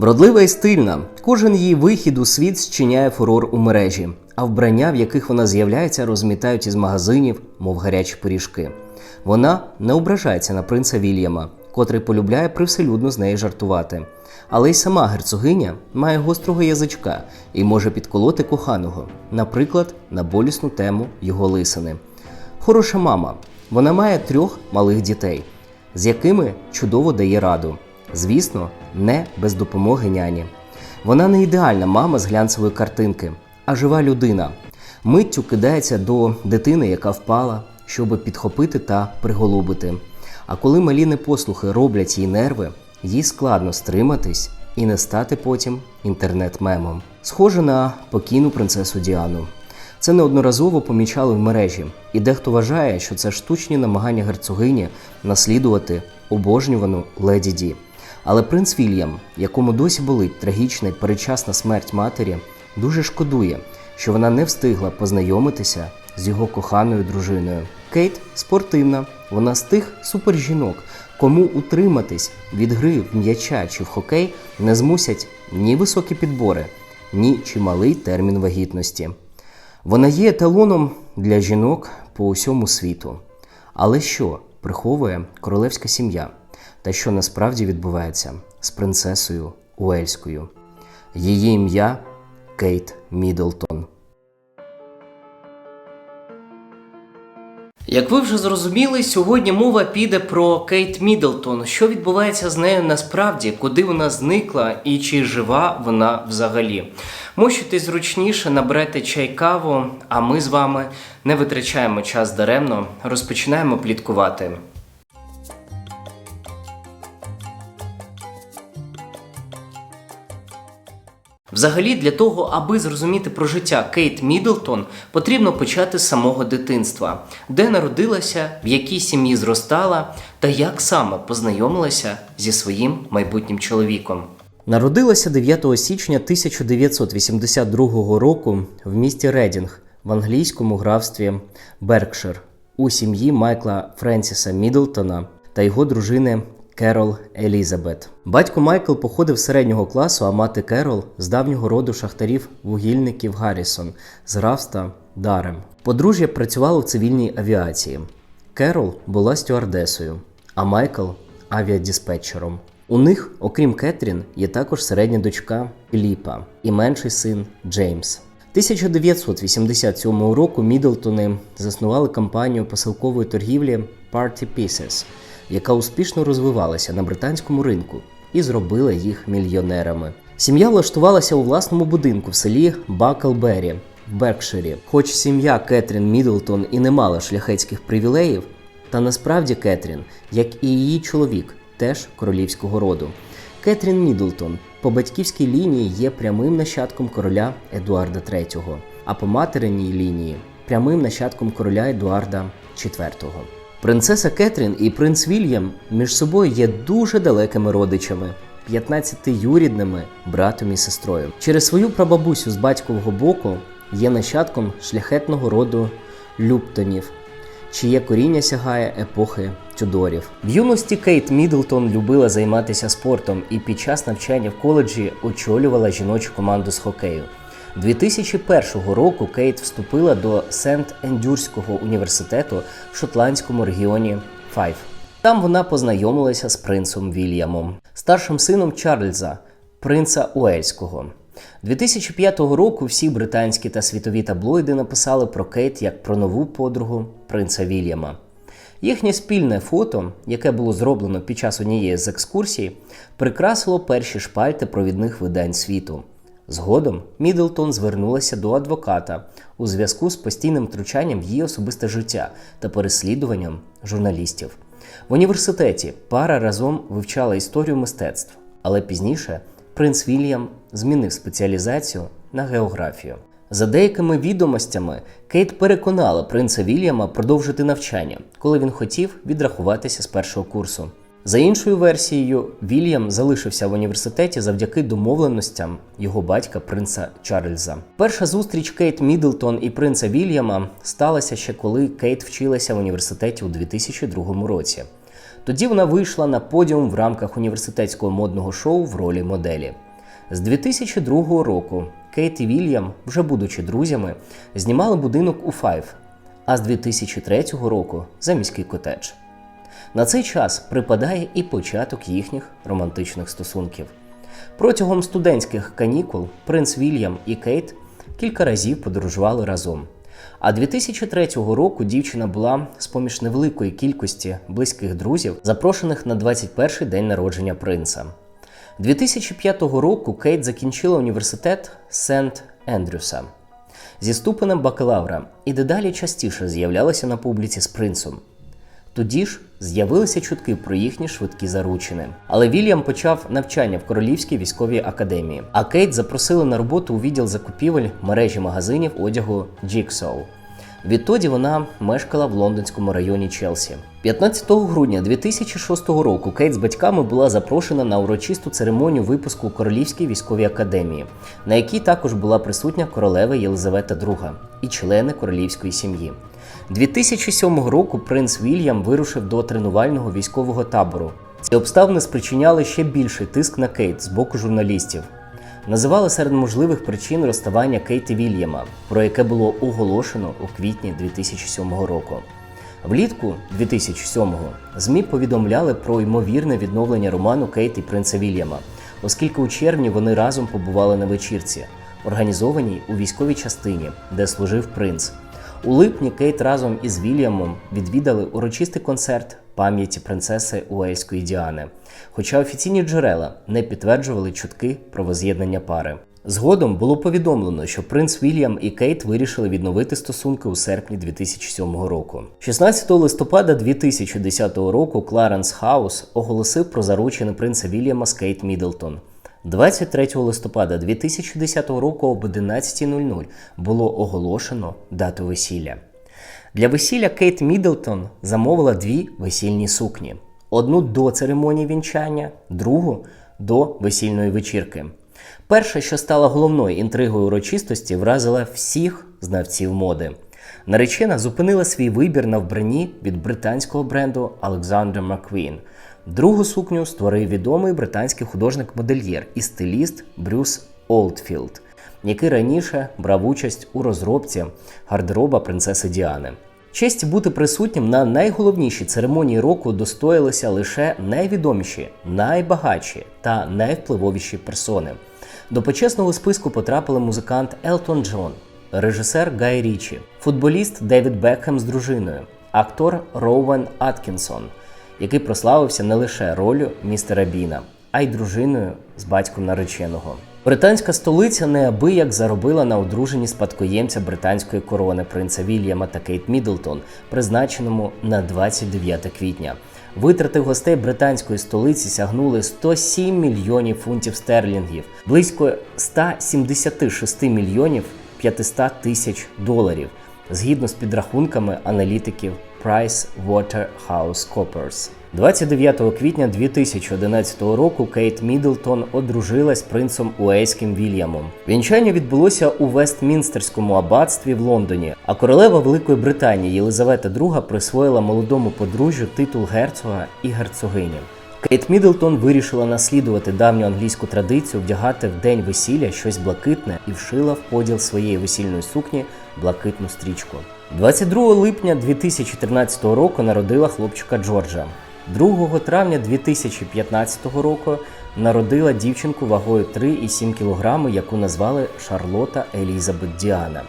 Вродлива і стильна. Кожен її вихід у світ зчиняє фурор у мережі, а вбрання, в яких вона з'являється, розмітають із магазинів, мов гарячі пиріжки. Вона не ображається на принца Вільяма, котрий полюбляє привселюдно з неї жартувати. Але й сама герцогиня має гострого язичка і може підколоти коханого, наприклад, на болісну тему його лисини. Хороша мама. Вона має трьох малих дітей, з якими чудово дає раду. Звісно, не без допомоги няні. Вона не ідеальна мама з глянцевої картинки, а жива людина. Миттю кидається до дитини, яка впала, щоб підхопити та приголубити. А коли малі непослухи роблять їй нерви, їй складно стриматись і не стати потім інтернет-мемом. Схоже на покійну принцесу Діану. Це неодноразово помічали в мережі, і дехто вважає, що це штучні намагання герцогині наслідувати обожнювану леді Ді. Але принц Вільям, якому досі болить трагічна і передчасна смерть матері, дуже шкодує, що вона не встигла познайомитися з його коханою дружиною. Кейт спортивна, вона з тих супержінок, кому утриматись від гри в м'яча чи в хокей не змусять ні високі підбори, ні чималий термін вагітності. Вона є еталоном для жінок по усьому світу. Але що приховує королевська сім'я? Та що насправді відбувається з принцесою Уельською? Її ім'я Кейт Мідлтон. Як ви вже зрозуміли, сьогодні мова піде про Кейт Мідлтон. Що відбувається з нею насправді, куди вона зникла і чи жива вона взагалі? Мощуйтесь зручніше, наберете чай каву, а ми з вами не витрачаємо час даремно, розпочинаємо пліткувати. Взагалі, для того, аби зрозуміти про життя Кейт Мідлтон, потрібно почати з самого дитинства, де народилася, в якій сім'ї зростала та як саме познайомилася зі своїм майбутнім чоловіком. Народилася 9 січня 1982 року в місті Редінг в англійському графстві Беркшир у сім'ї Майкла Френсіса Мідлтона та його дружини Керол Елізабет. Батько Майкл походив з середнього класу, а мати Керол з давнього роду шахтарів вугільників Гаррісон з графства Дарем. Подружжя працювало в цивільній авіації. Керол була стюардесою, а Майкл авіадіспетчером. У них, окрім Кетрін, є також середня дочка Філіпа і менший син Джеймс. 1987 року Мідлтони заснували компанію посилкової торгівлі Party Pieces, яка успішно розвивалася на британському ринку і зробила їх мільйонерами. Сім'я влаштувалася у власному будинку в селі Баклбері в Беркширі. Хоч сім'я Кетрін Мідлтон і не мала шляхетських привілеїв, та насправді Кетрін, як і її чоловік, теж королівського роду. Кетрін Мідлтон по батьківській лінії є прямим нащадком короля Едуарда III, а по материнній лінії прямим нащадком короля Едуарда IV. Принцеса Кетрін і принц Вільям між собою є дуже далекими родичами. 15-юрідними братом і сестрою. Через свою прабабусю з батькового боку є нащадком шляхетного роду Люптонів, чиє коріння сягає епохи Тюдорів. В юності Кейт Мідлтон любила займатися спортом і під час навчання в коледжі очолювала жіночу команду з хокею. 2001 року Кейт вступила до Сент-Ендюрського університету в шотландському регіоні Файв. Там вона познайомилася з принцем Вільямом, старшим сином Чарльза, принца Уельського. 2005 року всі британські та світові таблоїди написали про Кейт як про нову подругу принца Вільяма. Їхнє спільне фото, яке було зроблено під час однієї з екскурсій, прикрасило перші шпальти провідних видань світу. Згодом Мідлтон звернулася до адвоката у зв'язку з постійним втручанням в її особисте життя та переслідуванням журналістів. В університеті пара разом вивчала історію мистецтв, але пізніше принц Вільям змінив спеціалізацію на географію. За деякими відомостями, Кейт переконала принца Вільяма продовжити навчання, коли він хотів відрахуватися з першого курсу. За іншою версією, Вільям залишився в університеті завдяки домовленостям його батька принца Чарльза. Перша зустріч Кейт Мідлтон і принца Вільяма сталася ще коли Кейт вчилася в університеті у 2002 році. Тоді вона вийшла на подіум в рамках університетського модного шоу в ролі моделі. З 2002 року Кейт і Вільям, вже будучи друзями, знімали будинок у Файв, а з 2003 року заміський котедж. На цей час припадає і початок їхніх романтичних стосунків. Протягом студентських канікул принц Вільям і Кейт кілька разів подорожували разом. А 2003 року дівчина була з поміж невеликої кількості близьких друзів, запрошених на 21-й день народження принца. 2005 року Кейт закінчила університет Сент Ендрюса зі ступенем бакалавра і дедалі частіше з'являлася на публіці з принцем. Тоді ж з'явилися чутки про їхні швидкі заручини. Але Вільям почав навчання в Королівській військовій академії, а Кейт запросили на роботу у відділ закупівель мережі магазинів одягу Jigsaw. Відтоді вона мешкала в лондонському районі Челсі. 15 грудня 2006 року Кейт з батьками була запрошена на урочисту церемонію випуску Королівській військовій академії, на якій також була присутня королева Єлизавета II і члени королівської сім'ї. 2007 року принц Вільям вирушив до тренувального військового табору. Ці обставини спричиняли ще більший тиск на Кейт з боку журналістів. Називали серед можливих причин розставання Кейт і Вільяма, про яке було оголошено у квітні 2007 року. Влітку 2007-го ЗМІ повідомляли про ймовірне відновлення роману Кейт і принца Вільяма, оскільки у червні вони разом побували на вечірці, організованій у військовій частині, де служив принц. У липні Кейт разом із Вільямом відвідали урочистий концерт пам'яті принцеси Уельської Діани, хоча офіційні джерела не підтверджували чутки про воз'єднання пари. Згодом було повідомлено, що принц Вільям і Кейт вирішили відновити стосунки у серпні 2007 року. 16 листопада 2010 року Кларенс Хаус оголосив про заручення принца Вільяма з Кейт Міддлтон. 23 листопада 2010 року об 11.00 було оголошено дату весілля. Для весілля Кейт Міддлтон замовила дві весільні сукні: одну до церемонії вінчання, другу до весільної вечірки. Перша, що стала головною інтригою урочистості, вразила всіх знавців моди. Наречена зупинила свій вибір на вбранні від британського бренду Alexander McQueen. Другу сукню створив відомий британський художник-модельєр і стиліст Брюс Олдфілд, який раніше брав участь у розробці гардероба принцеси Діани. Честь бути присутнім на найголовнішій церемонії року достоїлися лише найвідоміші, найбагатші та найвпливовіші персони. До почесного списку потрапили музикант Елтон Джон, режисер Гай Річі, футболіст Девід Бекхем з дружиною, актор Роуен Аткінсон, який прославився не лише ролью містера Біна, а й дружиною з батьком нареченого. Британська столиця неабияк заробила на одруженні спадкоємця британської корони принца Вільяма та Кейт Міддлтон, призначеному на 29 квітня. Витрати гостей британської столиці сягнули 107 мільйонів фунтів стерлінгів, близько 176 мільйонів 500 тисяч доларів, згідно з підрахунками аналітиків PricewaterhouseCoopers. 29 квітня 2011 року Кейт Міддлтон одружилась з принцем Уейським Вільямом. Вінчання відбулося у Вестмінстерському аббатстві в Лондоні, а королева Великої Британії Єлизавета II присвоїла молодому подружжю титул герцога і герцогині. Кейт Міддлтон вирішила наслідувати давню англійську традицію вдягати в день весілля щось блакитне і вшила в поділ своєї весільної сукні блакитну стрічку. 22 липня 2013 року народила хлопчика Джорджа. 2 травня 2015 року народила дівчинку вагою 3,7 кг, яку назвали Шарлота Елізабет Діана.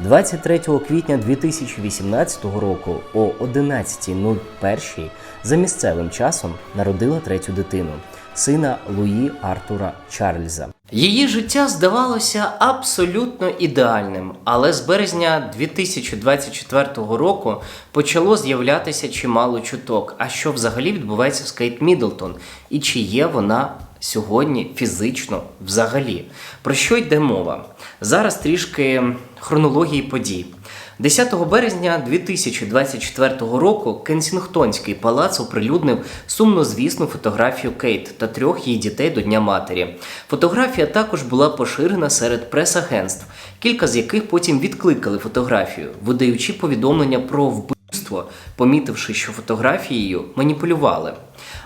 23 квітня 2018 року о 11.01 за місцевим часом народила третю дитину сина Луї Артура Чарльза. Її життя здавалося абсолютно ідеальним, але з березня 2024 року почало з'являтися чимало чуток. А що взагалі відбувається з Кейт Міддлтон? І чи є вона сьогодні фізично взагалі? Про що йде мова? Зараз трішки хронології подій. 10 березня 2024 року Кенсінгтонський палац оприлюднив сумнозвісну фотографію Кейт та трьох її дітей до Дня матері. Фотографія також була поширена серед прес-агентств, кілька з яких потім відкликали фотографію, видаючи повідомлення про вбивство, помітивши, що фотографією маніпулювали.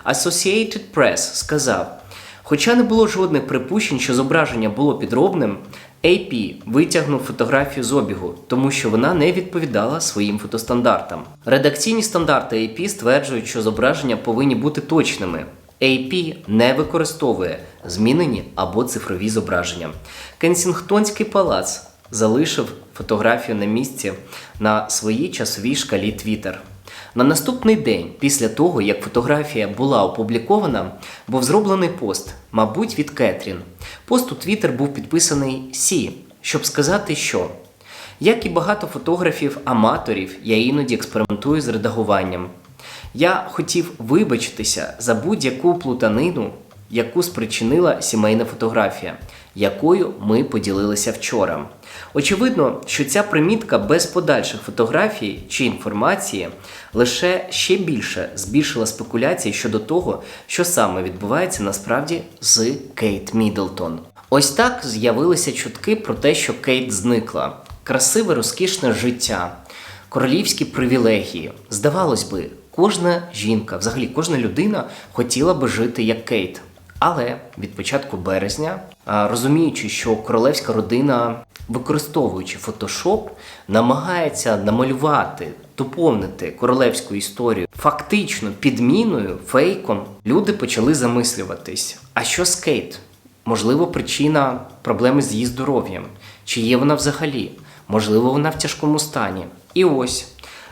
Associated Press сказав. Хоча не було жодних припущень, що зображення було підробним, AP витягнув фотографію з обігу, тому що вона не відповідала своїм фотостандартам. Редакційні стандарти AP стверджують, що зображення повинні бути точними. AP не використовує змінені або цифрові зображення. Кенсінгтонський палац залишив фотографію на місці на своїй часовій шкалі Twitter. На наступний день, після того, як фотографія була опублікована, був зроблений пост, мабуть, від Кетрін. Пост у Твіттер був підписаний Сі, щоб сказати, що як і багато фотографів-аматорів, я іноді експериментую з редагуванням. Я хотів вибачитися за будь-яку плутанину, яку спричинила сімейна фотографія, якою ми поділилися вчора. Очевидно, що ця примітка без подальших фотографій чи інформації лише ще більше збільшила спекуляції щодо того, що саме відбувається насправді з Кейт Міддлтон. Ось так з'явилися чутки про те, що Кейт зникла. Красиве, розкішне життя, королівські привілегії. Здавалось би, кожна жінка, взагалі кожна людина хотіла би жити як Кейт. Але від початку березня, розуміючи, що королевська родина, використовуючи фотошоп, намагається намалювати, доповнити королевську історію фактично підміною, фейком, люди почали замислюватись: а що з Кейт? Можливо, причина проблеми з її здоров'ям. Чи є вона взагалі? Можливо, вона в тяжкому стані. І ось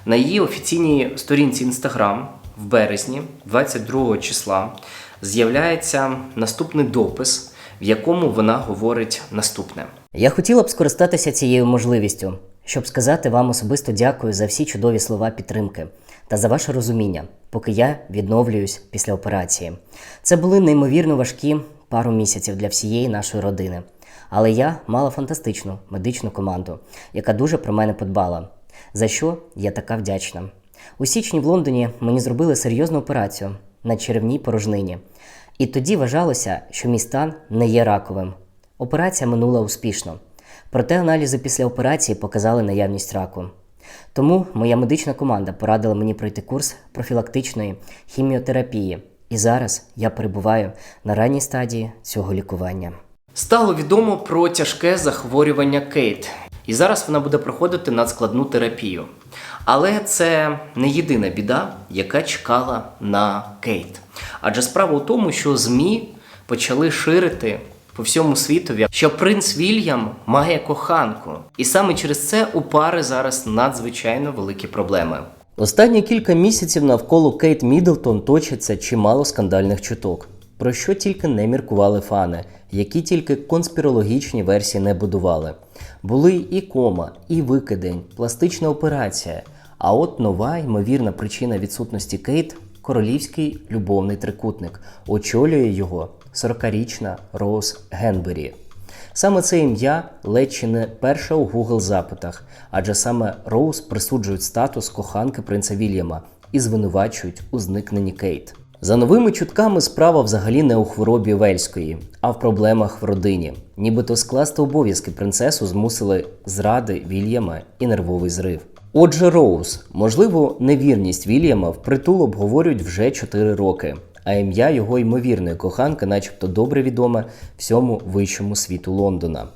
на її офіційній сторінці Instagram в березні, 22 числа, з'являється наступний допис, в якому вона говорить наступне. Я хотіла б скористатися цією можливістю, щоб сказати вам особисто дякую за всі чудові слова підтримки та за ваше розуміння, поки я відновлююсь після операції. Це були неймовірно важкі пару місяців для всієї нашої родини. Але я мала фантастичну медичну команду, яка дуже про мене подбала, за що я така вдячна. У січні в Лондоні мені зробили серйозну операцію на черевній порожнині. І тоді вважалося, що мій стан не є раковим. Операція минула успішно. Проте аналізи після операції показали наявність раку. Тому моя медична команда порадила мені пройти курс профілактичної хіміотерапії. І зараз я перебуваю на ранній стадії цього лікування. Стало відомо про тяжке захворювання Кейт, і зараз вона буде проходити надскладну терапію. Але це не єдина біда, яка чекала на Кейт. Адже справа у тому, що ЗМІ почали ширити по всьому світові, що принц Вільям має коханку. І саме через це у пари зараз надзвичайно великі проблеми. Останні кілька місяців навколо Кейт Міддлтон точиться чимало скандальних чуток. Про що тільки не міркували фани, які тільки конспірологічні версії не будували. Були і кома, і викидень, пластична операція. А от нова ймовірна причина відсутності Кейт королівський любовний трикутник. Очолює його 40-річна Роуз Генбері. Саме це ім'я ледь чи не перше у Google запитах, адже саме Роуз присуджують статус коханки принца Вільяма і звинувачують у зникненні Кейт. За новими чутками справа взагалі не у хворобі Вельської, а в проблемах в родині. Нібито скласти обов'язки принцесу змусили зради Вільяма і нервовий зрив. Отже, Роуз, можливо, невірність Вільяма впритул обговорюють вже 4 роки, а ім'я його ймовірної коханки, начебто добре відоме всьому вищому світу Лондона.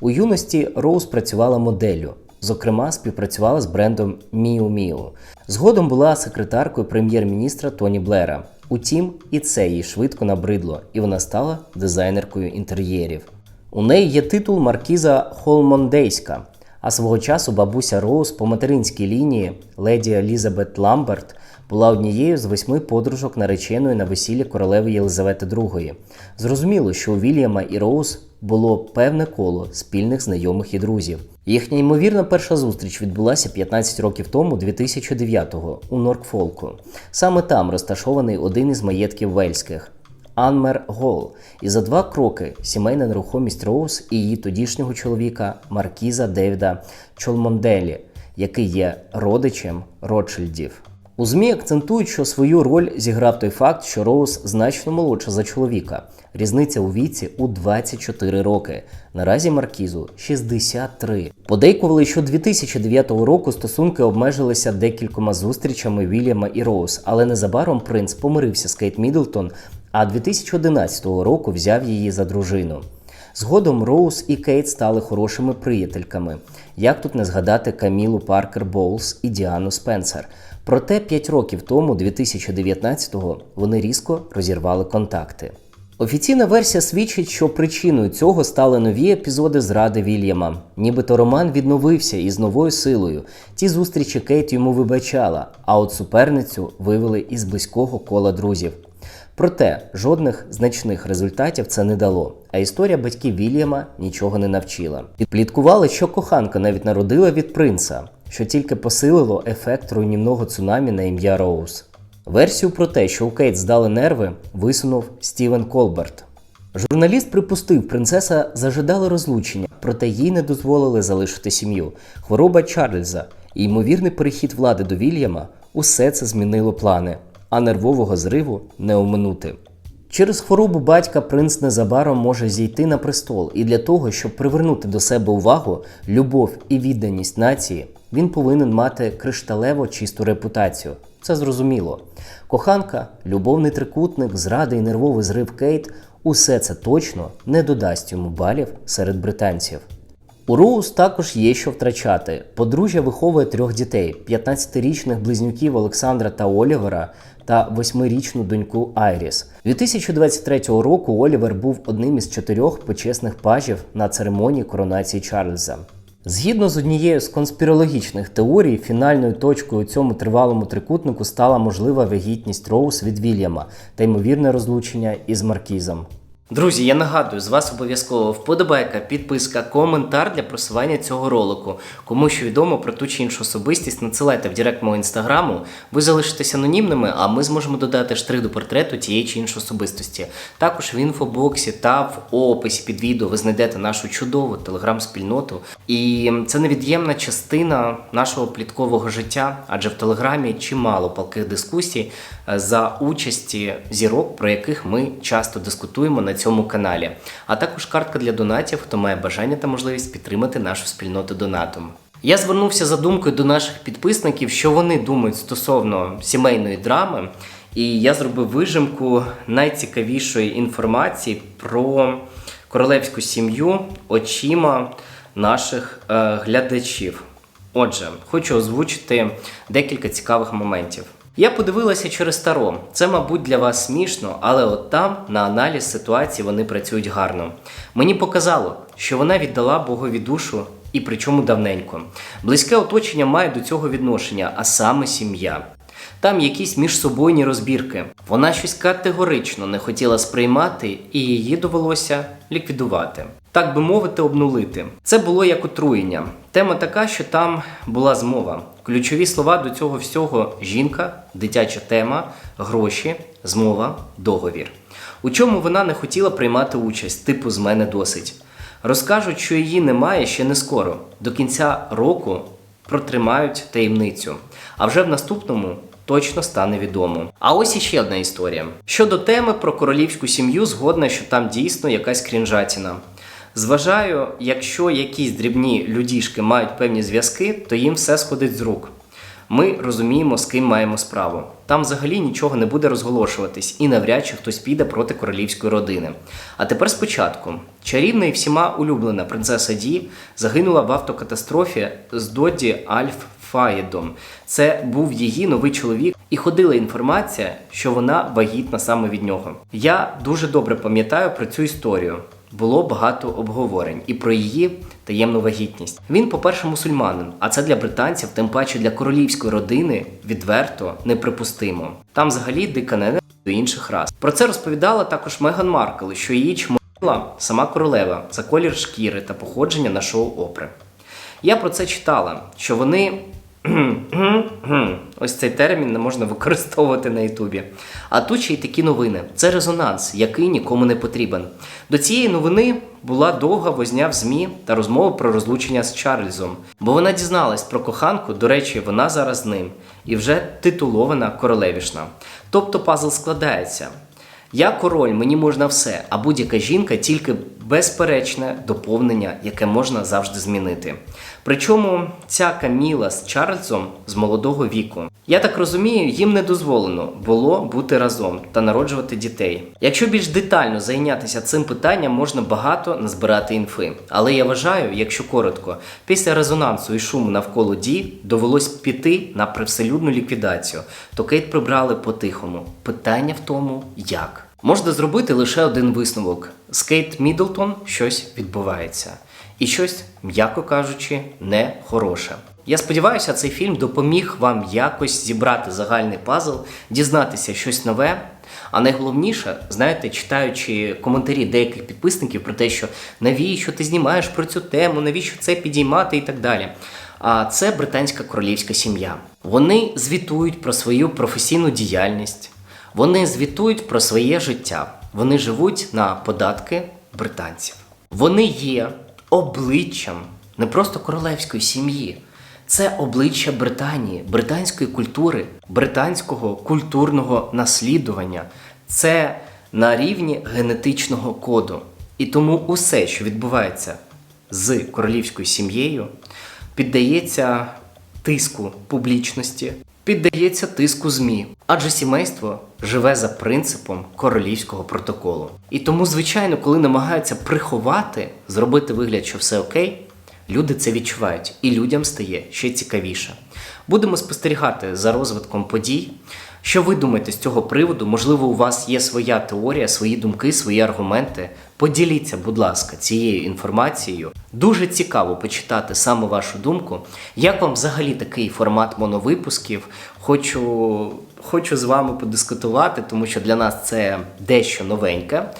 У юності Роуз працювала моделлю. Зокрема, співпрацювала з брендом Miu Miu. Згодом була секретаркою прем'єр-міністра Тоні Блера. Утім, і це їй швидко набридло, і вона стала дизайнеркою інтер'єрів. У неї є титул маркіза Холмондейська, а свого часу бабуся Роуз по материнській лінії леді Елізабет Ламберт була однією з восьми подружок нареченої на весіллі королеви Єлизавети II. Зрозуміло, що у Вільяма і Роуз було певне коло спільних знайомих і друзів. Їхня ймовірна перша зустріч відбулася 15 років тому, 2009-го, у Норкфолку. Саме там розташований один із маєтків Вельських. Анмер Гол. І за два кроки сімейна нерухомість Роуз і її тодішнього чоловіка Маркіза Девіда Чолмонделі, який є родичем Ротшильдів. У ЗМІ акцентують, що свою роль зіграв той факт, що Роуз значно молодша за чоловіка. Різниця у віці у 24 роки. Наразі Маркізу 63. Подейкували, що 2009 року стосунки обмежилися декількома зустрічами Вільяма і Роуз, але незабаром принц помирився з Кейт Міддлтон, а 2011 року взяв її за дружину. Згодом Роуз і Кейт стали хорошими приятельками. Як тут не згадати Камілу Паркер Боулс і Діану Спенсер. Проте 5 років тому, 2019-го, вони різко розірвали контакти. Офіційна версія свідчить, що причиною цього стали нові епізоди зради Вільяма. Нібито Роман відновився із новою силою. Ті зустрічі Кейт йому вибачала, а от суперницю вивели із близького кола друзів. Проте жодних значних результатів це не дало, а історія батьків Вільяма нічого не навчила. Підпліткували, що коханка навіть народила від принца, що тільки посилило ефект руйнівного цунамі на ім'я Роуз. Версію про те, що у Кейт здали нерви, висунув Стівен Колберт. Журналіст припустив, принцеса зажидала розлучення, проте їй не дозволили залишити сім'ю. Хвороба Чарльза і ймовірний перехід влади до Вільяма усе це змінило плани, а нервового зриву не оминути. Через хворобу батька принц незабаром може зійти на престол, і для того, щоб привернути до себе увагу, любов і відданість нації, він повинен мати кришталево чисту репутацію. Це зрозуміло. Коханка, любовний трикутник, зради і нервовий зрив Кейт усе це точно не додасть йому балів серед британців. У Роуз також є що втрачати. Подружжя виховує трьох дітей: 15-річних близнюків Олександра та Олівера та 8-річну доньку Айріс. 2023 року Олівер був одним із чотирьох почесних пажів на церемонії коронації Чарльза. Згідно з однією з конспірологічних теорій, фінальною точкою у цьому тривалому трикутнику стала можлива вагітність Роуз від Вільяма та ймовірне розлучення із Маркізом. Друзі, я нагадую, з вас обов'язково вподобайка, підписка, коментар для просування цього ролику. Кому що відомо про ту чи іншу особистість, надсилайте в директ мого інстаграму. Ви залишитесь анонімними, а ми зможемо додати штрих до портрету тієї чи іншої особистості. Також в інфобоксі та в описі під відео ви знайдете нашу чудову телеграм-спільноту. І це невід'ємна частина нашого пліткового життя, адже в телеграмі чимало палких дискусій е, за участі зірок, про яких ми часто дискутуємо на цьому каналі. А також картка для донатів, хто має бажання та можливість підтримати нашу спільноту донатом. Я звернувся за думкою до наших підписників, що вони думають стосовно сімейної драми, і я зробив вижимку найцікавішої інформації про королевську сім'ю очима наших е, глядачів. Отже, хочу озвучити декілька цікавих моментів. Я подивилася через таро. Це, мабуть, для вас смішно, але от там на аналіз ситуації вони працюють гарно. Мені показало, що вона віддала Богові душу, і причому давненько. Близьке оточення має до цього відношення, а саме сім'я. Там якісь міжсобойні розбірки. Вона щось категорично не хотіла сприймати, і її довелося ліквідувати. Так би мовити, обнулити. Це було як отруєння. Тема така, що там була змова. Ключові слова до цього всього жінка, дитяча тема, гроші, змова, договір. У чому вона не хотіла приймати участь, типу з мене досить. Розкажуть, що її немає ще не скоро. До кінця року протримають таємницю. А вже в наступному точно стане відомо. А ось іще одна історія. Щодо теми про королівську сім'ю, згодна, що там дійсно якась крінжатіна. Зважаю, якщо якісь дрібні людішки мають певні зв'язки, то їм все сходить з рук. Ми розуміємо, з ким маємо справу. Там взагалі нічого не буде розголошуватись, і навряд чи хтось піде проти королівської родини. А тепер спочатку. Чарівна і всіма улюблена принцеса Ді загинула в автокатастрофі з Додді Альф Фаєдом. Це був її новий чоловік, і ходила інформація, що вона вагітна саме від нього. Я дуже добре пам'ятаю про цю історію. Було багато обговорень і про її таємну вагітність. Він, по-перше, мусульманин, а це для британців, тим паче для королівської родини, відверто неприпустимо. Там взагалі дика ненависть до інших рас. Про це розповідала також Меган Маркл, що її чморила сама королева за колір шкіри та походження на шоу Опри. Я про це читала, що вони. Ось цей термін не можна використовувати на Ютубі. А тут ще й такі новини. Це резонанс, який нікому не потрібен. До цієї новини була довга возня в ЗМІ та розмова про розлучення з Чарльзом. Бо вона дізналась про коханку, до речі, вона зараз з ним, і вже титулована королевішна. Тобто пазл складається. Я король, мені можна все, а будь-яка жінка тільки безперечне доповнення, яке можна завжди змінити. Причому ця Каміла з Чарльзом з молодого віку. Я так розумію, їм не дозволено було бути разом та народжувати дітей. Якщо більш детально зайнятися цим питанням, можна багато назбирати інфи. Але я вважаю, якщо коротко, після резонансу і шуму навколо Ді довелось піти на привселюдну ліквідацію, то Кейт прибрали по-тихому. Питання в тому, як. Можна зробити лише один висновок: з Кейт Міддлтон щось відбувається. І щось, м'яко кажучи, не хороше. Я сподіваюся, цей фільм допоміг вам якось зібрати загальний пазл, дізнатися щось нове. А найголовніше, знаєте, читаючи коментарі деяких підписників про те, що навіщо ти знімаєш про цю тему, навіщо це підіймати і так далі. А це британська королівська сім'я. Вони звітують про свою професійну діяльність, вони звітують про своє життя. Вони живуть на податки британців. Вони є обличчям не просто королевської сім'ї. Це обличчя Британії, британської культури, британського культурного наслідування. Це на рівні генетичного коду. І тому усе, що відбувається з королівською сім'єю, піддається тиску публічності, піддається тиску ЗМІ, адже сімейство живе за принципом королівського протоколу. І тому, звичайно, коли намагаються приховати, зробити вигляд, що все окей, люди це відчувають, і людям стає ще цікавіше. Будемо спостерігати за розвитком подій. Що ви думаєте з цього приводу? Можливо, у вас є своя теорія, свої думки, свої аргументи. Поділіться, будь ласка, цією інформацією. Дуже цікаво почитати саме вашу думку. Як вам взагалі такий формат моновипусків? Хочу, хочу з вами подискутувати, тому що для нас це дещо новеньке.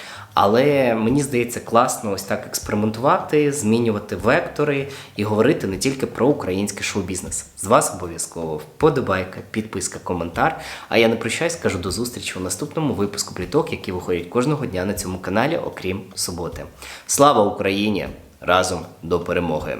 Але мені здається класно ось так експериментувати, змінювати вектори і говорити не тільки про український шоу-бізнес. З вас обов'язково вподобайка, підписка, коментар. А я не прощаюсь, кажу до зустрічі у наступному випуску пліток, які виходять кожного дня на цьому каналі, окрім суботи. Слава Україні! Разом до перемоги!